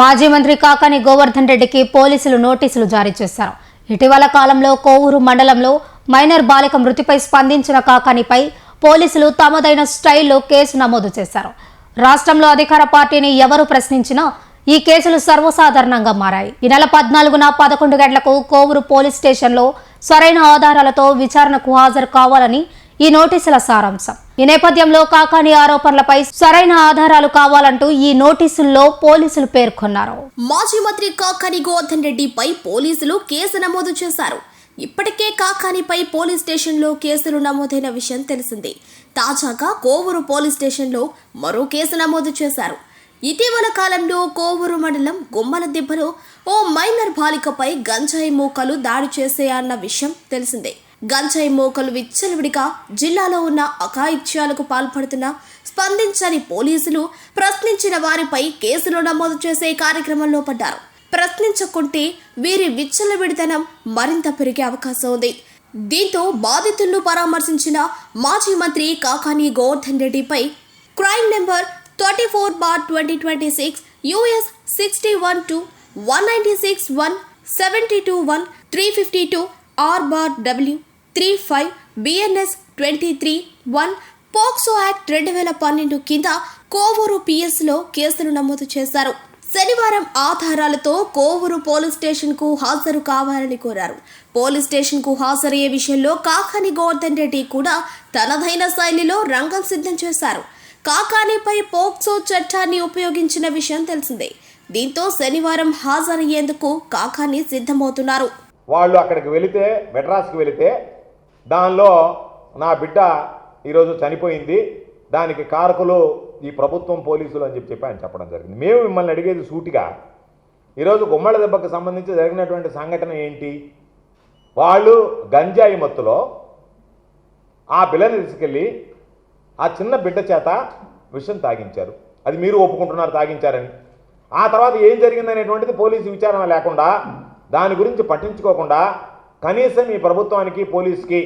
మాజీ మంత్రి కాకాని గోవర్ధన్ రెడ్డికి పోలీసులు నోటీసులు జారీ చేశారు. ఇటీవల కాలంలో కోవూరు మండలంలో మైనర్ బాలిక మృతిపై స్పందించిన కాకానిపై పోలీసులు తమదైన స్టైల్లో కేసు నమోదు చేశారు. రాష్ట్రంలో అధికార పార్టీని ఎవరు ప్రశ్నించినా ఈ కేసులు సర్వసాధారణంగా మారాయి. ఈ నెల పద్నాలుగున పదకొండు గంటలకు కోవూరు పోలీస్ స్టేషన్లో సరైన ఆధారాలతో విచారణకు హాజరు కావాలని ఈ నోటీసుల సారాంశం. ఈ నేపథ్యంలో కాకాని ఆరోపణలపై సరైన ఆధారాలు కావాలంటూ ఈ నోటీసుల్లో పోలీసులు పేర్కొన్నారు. మాజీ మంత్రి కాకాని గోవర్ధన్ రెడ్డిపై పోలీసులు కేసు నమోదు చేశారు. ఇప్పటికే కాకానిపై పోలీస్ స్టేషన్లో కేసులు నమోదైన విషయం తెలిసిందే. తాజాగా కోవూరు పోలీస్ స్టేషన్లో మరో కేసు నమోదు చేశారు. ఇటీవల కాలంలో కోవూరు మండలం గుమ్మల దిబ్బలో ఓ మైనర్ బాలికపై గంజాయి మూకలు దాడి చేసేయన్న విషయం తెలిసిందే. గంజాయి మోకలు విచ్చలవిడిగా జిల్లాలో ఉన్న అకాయిత్యాలకు పాల్పడుతున్న స్పందించని పోలీసులు ప్రశ్నించిన వారిపై కేసులు నమోదు చేసే కార్యక్రమంలో పడ్డారు. ప్రశ్నించకుంటే వీరి విచ్చలవిడితనం మరింత పెరిగే అవకాశం ఉంది. దీంతో బాధితులను పరామర్శించిన మాజీ మంత్రి కాకాని గోవర్ధన్ రెడ్డిపై crime number thirty four bar twenty twenty six US sixty one two one ninety six one seventy two one three fifty two R bar W three five BNS twenty three one POCSO act రెండు వేల పన్నెండు కింద కోవూరు పిఎస్లో కేసులు నమోదు చేశారు. శనివారం ఆధారాలతో Kovur police స్టేషన్కు హాజరు కావాలని కోరారు. పోలీస్ స్టేషన్కు హాజరయ్యే విషయంలో కాకాని గోవర్ధన్ రెడ్డి కూడా తనదైన శైలిలో రంగం సిద్ధం చేశారు. కాకానిపై పోక్సో చట్టాన్ని ఉపయోగించిన విషయం తెలిసిందే. దీంతో శనివారం హాజరయ్యేందుకు కాకాని సిద్ధమవుతున్నారు. వాళ్ళు అక్కడికి వెళితే మెడ్రాస్కి వెళితే దానిలో నా బిడ్డ ఈరోజు చనిపోయింది. దానికి కారకులు ఈ ప్రభుత్వం పోలీసులు అని చెప్పి చెప్పి ఆయన చెప్పడం జరిగింది. మేము మిమ్మల్ని అడిగేది సూటిగా ఈరోజు గుమ్మడి దెబ్బకు సంబంధించి జరిగినటువంటి సంఘటన ఏంటి? వాళ్ళు గంజాయి మత్తులో ఆ పిల్లని తీసుకెళ్ళి ఆ చిన్న బిడ్డ చేత విషం తాగించారు. అది మీరు ఒప్పుకుంటున్నారు తాగించారని. ఆ తర్వాత ఏం జరిగిందనేటువంటిది పోలీసు విచారణ లేకుండా దాని గురించి పట్టించుకోకుండా కనీసం ఈ ప్రభుత్వానికి పోలీస్కి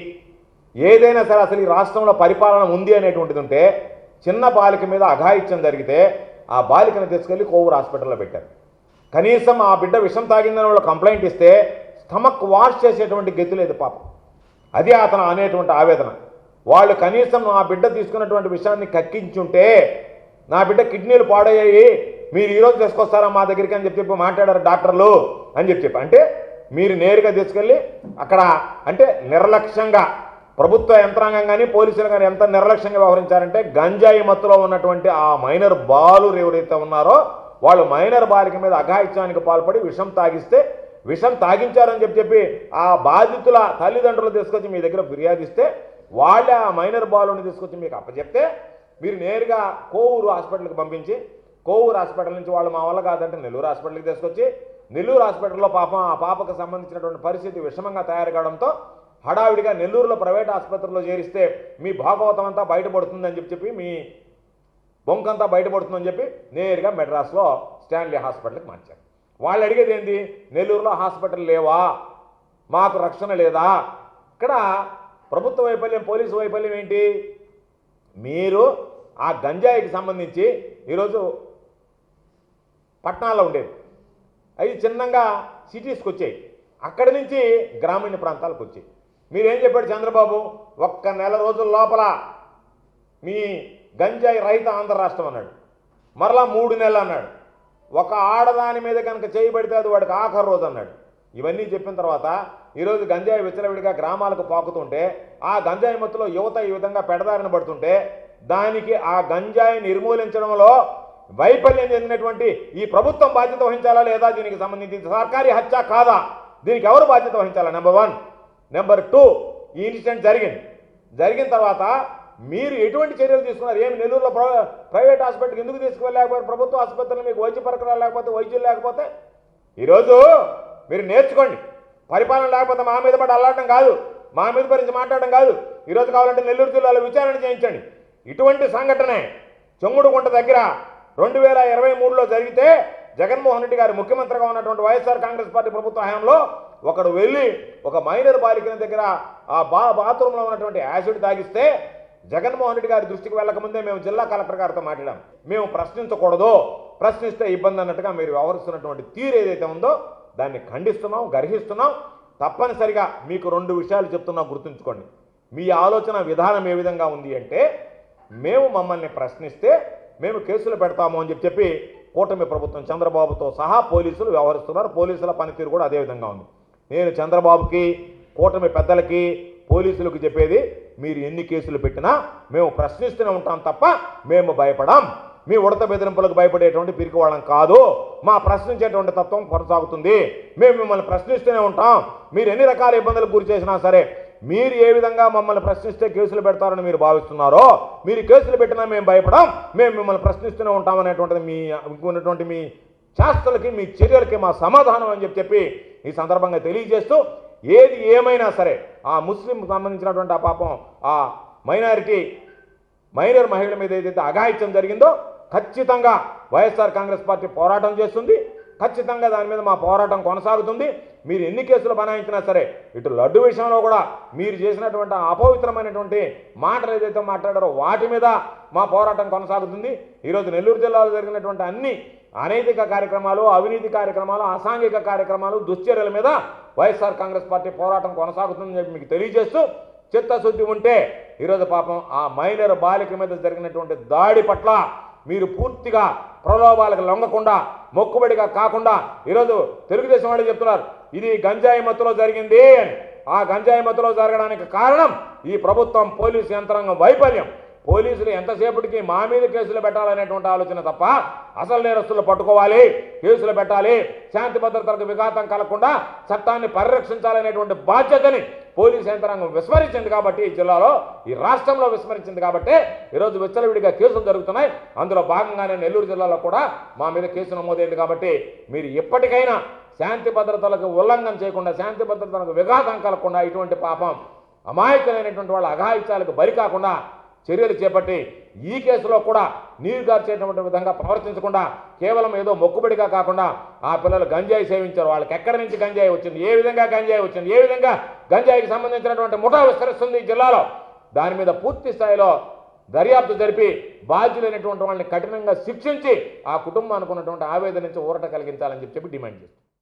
ఏదైనా సరే అసలు ఈ రాష్ట్రంలో పరిపాలన ఉంది అనేటువంటిది ఉంటే చిన్న బాలిక మీద అఘాయిత్యం జరిగితే ఆ బాలికను తీసుకెళ్ళి కోవూరు హాస్పిటల్లో పెట్టారు. కనీసం ఆ బిడ్డ విషం తాగిందని వాళ్ళు కంప్లైంట్ ఇస్తే స్టమక్ వాష్ చేసేటువంటి గతి లేదు పాపం. అది అతను అనేటువంటి ఆవేదన. వాళ్ళు కనీసం ఆ బిడ్డ తీసుకున్నటువంటి విషయాన్ని కక్కించుంటే నా బిడ్డ కిడ్నీలు పాడయ్యాయి మీరు ఈరోజు తీసుకొస్తారా మా దగ్గరికి అని చెప్పి చెప్పి మాట్లాడారు డాక్టర్లు అని చెప్పి చెప్పి. అంటే మీరు నేరుగా తీసుకెళ్ళి అక్కడ అంటే నిర్లక్ష్యంగా ప్రభుత్వ యంత్రాంగం కానీ పోలీసులు కానీ ఎంత నిర్లక్ష్యంగా వ్యవహరించారంటే గంజాయి మత్తులో ఉన్నటువంటి ఆ మైనర్ బాలురు ఎవరైతే ఉన్నారో వాళ్ళు మైనర్ బాలిక మీద అఘాయిత్యానికి పాల్పడి విషం తాగిస్తే విషం తాగించారని చెప్పి చెప్పి ఆ బాధితుల తల్లిదండ్రులు తీసుకొచ్చి మీ దగ్గర ఫిర్యాదిస్తే వాళ్ళే ఆ మైనర్ బాలుని తీసుకొచ్చి మీకు అప్పచెప్తే మీరు నేరుగా కోవూరు హాస్పిటల్కి పంపించి కోవూరు హాస్పిటల్ నుంచి వాళ్ళు మా వల్ల కాదంటే నెల్లూరు హాస్పిటల్కి తీసుకొచ్చి నెల్లూరు హాస్పిటల్లో పాపం ఆ పాపకు సంబంధించినటువంటి పరిస్థితి విషమంగా తయారు కావడంతో హడావిడిగా నెల్లూరులో ప్రైవేట్ ఆసుపత్రిలో చేరిస్తే మీ భాగవతం అంతా బయటపడుతుందని చెప్పి చెప్పి మీ బొంకంతా బయటపడుతుందని చెప్పి నేరుగా మెడ్రాస్లో స్టాన్లీ హాస్పిటల్కి మార్చారు. వాళ్ళు అడిగేది ఏంది? నెల్లూరులో హాస్పిటల్ లేవా? మాకు రక్షణ లేదా? ఇక్కడ ప్రభుత్వ వైఫల్యం పోలీసు వైఫల్యం ఏంటి? మీరు ఆ గంజాయికి సంబంధించి ఈరోజు పట్టణాల్లో ఉండేది. అవి చిన్నగా సిటీస్కి వచ్చాయి. అక్కడి నుంచి గ్రామీణ ప్రాంతాలకు వచ్చాయి. మీరేం చెప్పాడు చంద్రబాబు? ఒక్క నెల రోజుల లోపల మీ గంజాయి రహిత ఆంధ్ర రాష్ట్రం అన్నాడు. మరలా మూడు నెలలు అన్నాడు. ఒక ఆడదాని మీద కనుక చేయబడితే అది వాడికి ఆఖరి రోజు అన్నాడు. ఇవన్నీ చెప్పిన తర్వాత ఈరోజు గంజాయి విచ్చలవిడిగా గ్రామాలకు పాకుతుంటే ఆ గంజాయి మత్తులో యువత ఈ విధంగా పెడదారిన పడుతుంటే దానికి ఆ గంజాయి నిర్మూలించడంలో వైఫల్యం చెందినటువంటి ఈ ప్రభుత్వం బాధ్యత వహించాలా లేదా? దీనికి సంబంధించి సర్కారీ హత్య కాదా? దీనికి ఎవరు బాధ్యత వహించాలా? నెంబర్ వన్ నెంబర్ టూ ఈ ఇన్సిడెంట్ జరిగింది. జరిగిన తర్వాత మీరు ఎటువంటి చర్యలు తీసుకున్నారు? ఏమి నెల్లూరులో ప్ర- ప్రైవేట్ హాస్పిటల్కి ఎందుకు తీసుకువెళ్ళలేకపోయారు? ప్రభుత్వ ఆసుపత్రులు మీకు వైద్య పరికరాలు లేకపోతే వైద్యులు లేకపోతే? ఈరోజు మీరు నేర్చుకోండి. పరిపాలన లేకపోతే మా మీద పడి అల్లాడటం కాదు. మా మీద గురించి మాట్లాడడం కాదు. ఈరోజు కావాలంటే నెల్లూరు జిల్లాలో విచారణ చేయించండి. ఇటువంటి సంఘటనే చెంగుడుగుంట దగ్గర రెండు వేల ఇరవై మూడులో జరిగితే జగన్మోహన్ రెడ్డి గారు ముఖ్యమంత్రిగా ఉన్నటువంటి వైఎస్ఆర్ కాంగ్రెస్ పార్టీ ప్రభుత్వ హయాంలో ఒకడు వెళ్ళి ఒక మైనర్ బాలికల దగ్గర ఆ బా బాత్రూంలో ఉన్నటువంటి యాసిడ్ తాగిస్తే జగన్మోహన్ రెడ్డి గారి దృష్టికి వెళ్ళకముందే మేము జిల్లా కలెక్టర్ గారితో మాట్లాడాం. మేము ప్రశ్నించకూడదు. ప్రశ్నిస్తే ఇబ్బంది అన్నట్టుగా మీరు వ్యవహరిస్తున్నటువంటి తీరు ఏదైతే ఉందో దాన్ని ఖండిస్తున్నాం గర్హిస్తున్నాం. తప్పనిసరిగా మీకు రెండు విషయాలు చెప్తున్నా గుర్తుంచుకోండి. మీ ఆలోచన విధానం ఏ విధంగా ఉంది అంటే మేము మమ్మల్ని ప్రశ్నిస్తే మేము కేసులు పెడతాము అని చెప్పి కూటమి ప్రభుత్వం చంద్రబాబుతో సహా పోలీసులు వ్యవహరిస్తున్నారు. పోలీసుల పనితీరు కూడా అదే విధంగా ఉంది. నేను చంద్రబాబుకి కూటమి పెద్దలకి పోలీసులకు చెప్పేది మీరు ఎన్ని కేసులు పెట్టినా మేము ప్రశ్నిస్తూనే ఉంటాం తప్ప మేము భయపడాం. మీ ఉడత బెదిరింపులకు భయపడేటువంటి పిరికివాళ్ళం కాదు. మా ప్రశ్నించేటువంటి తత్వం కొనసాగుతుంది. మేము మిమ్మల్ని ప్రశ్నిస్తూనే ఉంటాం. మీరు ఎన్ని రకాల ఇబ్బందులకు గురి చేసినా సరే మీరు ఏ విధంగా మమ్మల్ని ప్రశ్నిస్తే కేసులు పెడతారని మీరు భావిస్తున్నారో మీరు కేసులు పెట్టినా మేము భయపడం మేము మిమ్మల్ని ప్రశ్నిస్తూనే ఉంటామనేటువంటిది మీ ఉన్నటువంటి మీ చేష్టలకి మీ చర్యలకి మా సమాధానం అని చెప్పి చెప్పి ఈ సందర్భంగా తెలియజేస్తూ ఏది ఏమైనా సరే ఆ ముస్లిం సంబంధించినటువంటి ఆ పాపం ఆ మైనారిటీ మైనర్ మహిళల మీద ఏదైతే అఘాయిత్యం జరిగిందో ఖచ్చితంగా వైఎస్ఆర్ కాంగ్రెస్ పార్టీ పోరాటం చేస్తుంది. ఖచ్చితంగా దాని మీద మా పోరాటం కొనసాగుతుంది. మీరు ఎన్ని కేసులు బనాయించినా సరే ఇటు లడ్డు విషయంలో కూడా మీరు చేసినటువంటి అపవిత్రమైనటువంటి మాటలు ఏదైతే మాట్లాడారో వాటి మీద మా పోరాటం కొనసాగుతుంది. ఈరోజు నెల్లూరు జిల్లాలో జరిగినటువంటి అన్ని అనైతిక కార్యక్రమాలు అవినీతి కార్యక్రమాలు అసాంఘిక కార్యక్రమాలు దుశ్చర్యల మీద వైఎస్ఆర్ కాంగ్రెస్ పార్టీ పోరాటం కొనసాగుతుందని చెప్పి మీకు తెలియజేస్తూ చిత్తశుద్ధి ఉంటే ఈరోజు పాపం ఆ మైనర్ బాలిక మీద జరిగినటువంటి దాడి పట్ల మీరు పూర్తిగా ప్రలోభాలకు లొంగకుండా మొక్కుబడిగా కాకుండా ఈరోజు తెలుగుదేశం వాళ్ళు చెప్తున్నారు ఇది గంజాయి మత్తులో జరిగింది అని. ఆ గంజాయి మత్తులో జరగడానికి కారణం ఈ ప్రభుత్వం పోలీసు యంత్రాంగం వైఫల్యం. పోలీసులు ఎంతసేపటికి మా మీద కేసులు పెట్టాలనేటువంటి ఆలోచన తప్ప అసలు నేరస్తులు పట్టుకోవాలి కేసులు పెట్టాలి శాంతి భద్రతలకు విఘాతం కలగకుండా చట్టాన్ని పరిరక్షించాలనేటువంటి బాధ్యతని పోలీసు యంత్రాంగం విస్మరించింది కాబట్టి ఈ జిల్లాలో ఈ రాష్ట్రంలో విస్మరించింది కాబట్టి ఈరోజు విచ్చలవిడిగా కేసులు జరుగుతున్నాయి. అందులో భాగంగానే నెల్లూరు జిల్లాలో కూడా మా మీద కేసు నమోదైంది కాబట్టి మీరు ఎప్పటికైనా శాంతి భద్రతలకు ఉల్లంఘన చేయకుండా శాంతి భద్రతలకు విఘాతం కలగకుండా ఇటువంటి పాపం అమాయకులైనటువంటి వాళ్ళ అఘాయిత్యాలకు బరి కాకుండా చర్యలు చేపట్టి ఈ కేసులో కూడా నీరు గార్చేటువంటి విధంగా ప్రవర్తించకుండా కేవలం ఏదో మొక్కుబడిగా కాకుండా ఆ పిల్లలు గంజాయి సేవించారు. వాళ్ళకి ఎక్కడి నుంచి గంజాయి వచ్చింది? ఏ విధంగా గంజాయి వచ్చింది? ఏ విధంగా గంజాయికి సంబంధించినటువంటి ముఠా విస్తరిస్తుంది ఈ జిల్లాలో? దాని మీద పూర్తి స్థాయిలో దర్యాప్తు జరిపి బాధ్యులైనటువంటి వాళ్ళని కఠినంగా శిక్షించి ఆ కుటుంబానికి ఉన్నటువంటి ఆవేదన నుంచి ఊరట కలిగించాలని చెప్పి చెప్పి డిమాండ్ చేస్తుంది